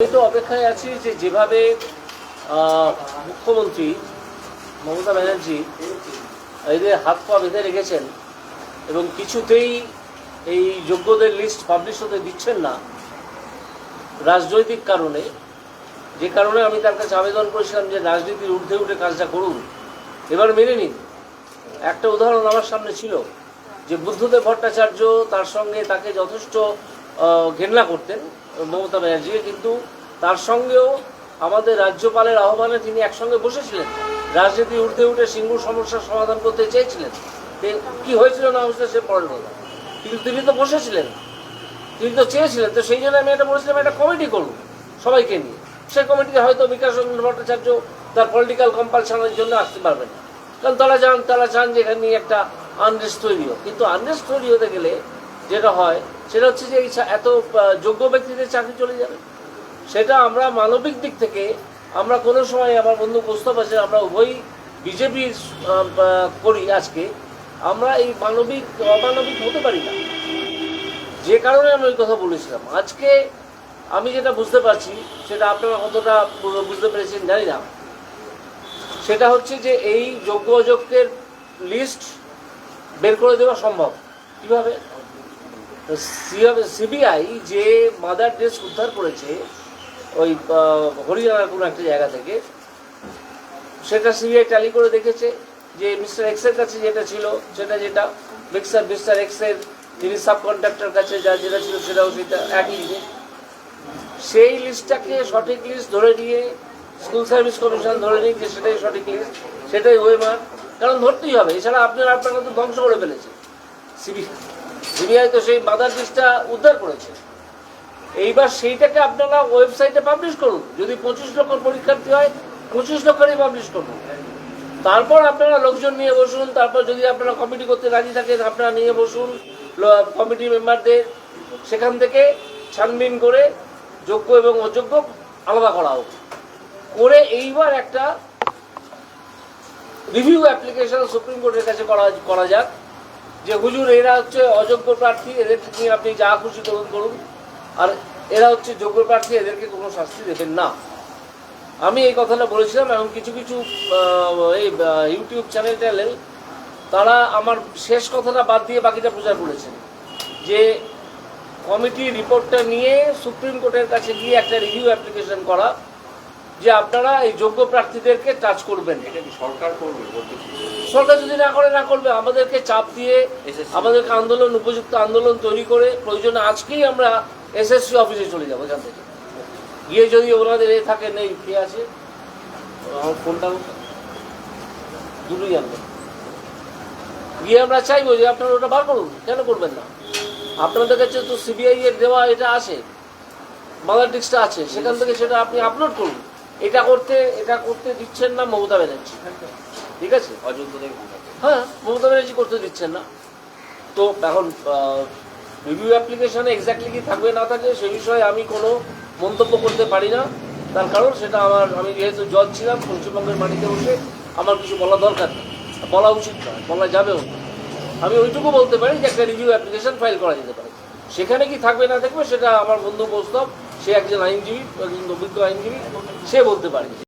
তো অপেক্ষায় আছি যে যেভাবে মুখ্যমন্ত্রী মমতা ব্যানার্জি এদের হাত পা বেঁধে রেখেছেন এবং কিছুতেই এই যোগ্যদের লিস্ট পাবলিশ হতে দিচ্ছেন না, রাজনৈতিক কারণে, যে কারণে আমি তার কাছে আবেদন করেছিলাম যে রাজনীতির ঊর্ধ্বে উঠে কাজটা করুন। এবার মেনে নিন। একটা উদাহরণ আমার সামনে ছিল, যে বুদ্ধদেব ভট্টাচার্য তার সঙ্গে তাকে যথেষ্ট ঘেন্না করতেন। মমতা ব্যানার্জিকে কিন্তু তার সঙ্গেও আমাদের রাজ্যপালের আহ্বানে তিনি একসঙ্গে বসেছিলেন। রাজনীতি উঠতে উঠে সিঙ্গুর সমস্যার সমাধান করতে চেয়েছিলেন। কি হয়েছিল না হয়েছিল সে পরের কথা কিন্তু তিনি তো বসেছিলেন। তিনি তো চেয়েছিলেন। তো সেই জন্য আমি এটা বলেছিলাম, একটা কমিটি করুন সবাইকে নিয়ে। সেই কমিটিতে হয়তো বিকাশ রঞ্জন ভট্টাচার্য তার পলিটিক্যাল কম্পালশনের জন্য আসতে পারবেন। কারণ তারা চান তারা চান যে এখানে একটা আনরেস্ট তৈরি হোক। কিন্তু আনরেস্ট তৈরি হতে গেলে যেটা হয়, সেটা হচ্ছে যে এই এত যোগ্য ব্যক্তিদের চাকরি চলে যাবে। সেটা আমরা মানবিক দিক থেকে আমরা কোনো সময় আমার বন্ধু প্রস্তাব আছে, আমরা উভয়ই বিজেপি করি আজকে। আমরা এই মানবিক, অমানবিক হতে পারি না। যে কারণে আমি ওই কথা বলেছিলাম। আজকে আমি যেটা বুঝতে পারছি, সেটা আপনারা কতটা বুঝতে পেরেছেন জানি না। সেটা হচ্ছে যে এই যোগ্য অযোগ্যের লিস্ট বের করে দেওয়া সম্ভব। কীভাবে? সিবিআই যে মাদার ডেস্ক উদ্ধার করেছে, ওই হরিয়ানার কোনো একটা জায়গা থেকে, সেটা সিবিআই ট্যালি করে দেখেছে যে মিস্টার এক্সের কাছে যেটা ছিল, সেটা যেটা মিক্সার মিস্টার এক্সের যিনি সাব কন্ট্রাক্টর কাছে যা যেটা ছিল, সেটাও সেটা একই সেই লিস্টটাকে সঠিক লিস্ট ধরে নিয়ে স্কুল সার্ভিস কমিশন ধরে নিয়ে যে সেটাই সঠিক লিস্ট সেটাই ওয়েমার কারণ ধরতেই হবে, এছাড়া আপনারা আপনারা তো ধ্বংস করে ফেলেছে সিবিআই সিবিআই তো সেই মাদার লিস্টটা উদ্ধার করেছে। এইবার সেইটাকে আপনারা ওয়েবসাইটে পাবলিশ করুন। যদি পঁচিশ লক্ষ পরীক্ষার্থী হয়, পঁচিশ লক্ষেরই পাবলিশ করুন। তারপর আপনারা লোকজন নিয়ে বসুন, তারপর যদি আপনারা কমিটি করতে রাজি থাকেন, আপনারা নিয়ে বসুন কমিটি মেম্বারদের সেখান থেকে ছানবিন করে যোগ্য এবং অযোগ্য আলাদা করা হোক। করে এইবার একটা রিভিউ অ্যাপ্লিকেশন সুপ্রিম কোর্টের কাছে করা করা যাক। যে হুজুর, এরা হচ্ছে অযোগ্য প্রার্থী এদের নিয়ে আপনি যা খুশি করুন করুন। আর এরা হচ্ছে যোগ্য প্রার্থী, এদেরকে কোনো শাস্তি দেবেন না। আমি এই কথাটা বলেছিলাম, এবং কিছু কিছু এই ইউটিউব চ্যানেল ট্যানেল, তারা আমার শেষ কথাটা বাদ দিয়ে বাকিটা প্রচার করেছেন। যে কমিটি রিপোর্টটা নিয়ে সুপ্রিম কোর্টের কাছে গিয়ে একটা রিভিউ অ্যাপ্লিকেশন করা যে আপনারা এই যোগ্য প্রার্থীদেরকে টাচ করবেন। এটা কি সরকার করবে? বলতে সরকার যদি না করে না করবে আমাদেরকে চাপ দিয়ে আমাদেরকে আন্দোলন উপযুক্ত আন্দোলন তৈরি করে প্রয়োজনে আজকেই আমরা এসএসসি অফিসে চলে যাব এখান থেকে। গিয়ে যদি ওনাদের এ থাকে নেই কে আছে? আমার ফোনটা দুটোই জানবে গিয়ে আমরা চাইব যে আপনারা ওটা বার করুন। কেন করবেন না? আপনাদের কাছে তো সিবিআই এর দেওয়া এটা আছে। মাদার ডিস্কটা আছে। সেখান থেকে সেটা আপনি আপলোড করুন। এটা করতে এটা করতে দিচ্ছেন না মমতা ব্যানার্জি। ঠিক আছে? হ্যাঁ মমতা ব্যানার্জি করতে দিচ্ছেন না। তো এখন রিভিউ অ্যাপ্লিকেশনে এক্স্যাক্টলি কি থাকবে না থাকবে সে বিষয়ে আমি কোনো মন্তব্য করতে পারি না। তার কারণ সেটা আমার আমি যেহেতু জজ ছিলাম পশ্চিমবঙ্গের মাটিতে বসে আমার কিছু বলা দরকার নেই। বলা উচিত নয় বলা যাবেও না। আমি ওইটুকু বলতে পারি যে একটা রিভিউ অ্যাপ্লিকেশন ফাইল করা যেতে পারে। সেখানে কি থাকবে না থাকবে সেটা আমার বন্ধু প্রস্তাব সে একজন আইনজীবী একজন অভিজ্ঞ আইনজীবী সে বলতে পারে।